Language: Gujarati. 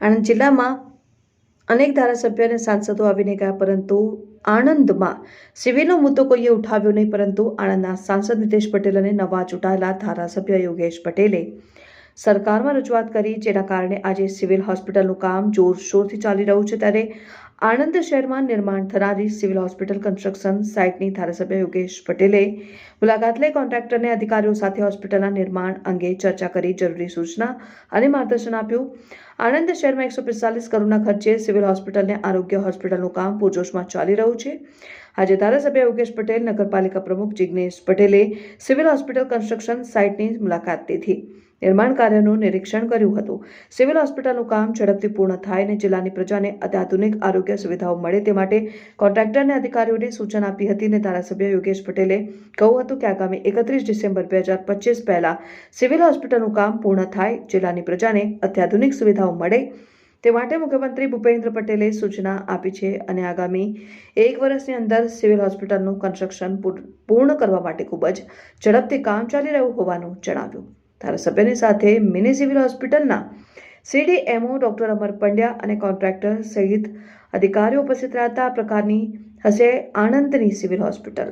આણંદ જિલ્લામાં અનેક ધારાસભ્ય અને સાંસદો આવીને ગયા, પરંતુ આણંદમાં સિવિલનો મુદ્દો કોઈએ ઉઠાવ્યો નહીં, પરંતુ આણંદના સાંસદ નીતેશ પટેલ અને નવા ચૂંટાયેલા ધારાસભ્ય યોગેશ પટેલે સરકારમાં રજૂઆત કરી, જેના કારણે આજે સિવિલ હોસ્પિટલનું કામ જોરશોરથી ચાલી રહ્યું છે. ત્યારે આણંદ શહેરમાં નિર્માણ થનારી સિવિલ હોસ્પિટલ કન્સ્ટ્રક્શન સાઇટની ધારાસભ્ય યોગેશ પટેલે મુલાકાત લઈ કોન્ટ્રાક્ટરને અધિકારીઓ સાથે હોસ્પિટલના નિર્માણ અંગે ચર્ચા કરી જરૂરી સૂચના અને માર્ગદર્શન આપ્યું. આણંદ શહેરમાં એકસો પિસ્તાલીસ કરોડના ખર્ચે સિવિલ હોસ્પિટલને આરોગ્ય હોસ્પિટલનું કામ પૂરજોશમાં ચાલી રહ્યું છે. આજે ધારાસભ્ય યોગેશ પટેલ, નગરપાલિકા પ્રમુખ જિગ્નેશ પટેલે સિવિલ હોસ્પિટલ કન્સ્ટ્રક્શન સાઇટની મુલાકાત લીધી. નિર્માણ કાર્યનું નિરીક્ષણ કર્યું હતું. સિવિલ હોસ્પિટલનું કામ ઝડપથી પૂર્ણ થાય અને જિલ્લાની પ્રજાને અત્યાધુનિક આરોગ્ય સુવિધાઓ મળે તે માટે કોન્ટ્રાક્ટરને અધિકારીઓને સૂચન આપી હતી અને ધારાસભ્ય યોગેશ પટેલે કહ્યું હતું કે આગામી એકત્રીસ ડિસેમ્બર બે હજાર પચીસ પહેલાં સિવિલ હોસ્પિટલનું કામ પૂર્ણ થાય, જિલ્લાની પ્રજાને અત્યાધુનિક સુવિધાઓ મળે તે માટે મુખ્યમંત્રી ભૂપેન્દ્ર પટેલે સૂચના આપી છે અને આગામી એક વર્ષની અંદર સિવિલ હોસ્પિટલનું કન્સ્ટ્રક્શન પૂર- પૂર્ણ કરવા માટે ખૂબ જ ઝડપથી કામ ચાલી રહ્યું હોવાનું જણાવ્યું. ધારાસભ્યની સાથે મિની સિવિલ હોસ્પિટલના સીડીએમઓ ડોક્ટર અમર પંડ્યા અને કોન્ટ્રાક્ટર સહિત અધિકારીઓ ઉપસ્થિત રહ્યા હતા આ પ્રકારની હશે આણંદની સિવિલ હોસ્પિટલ.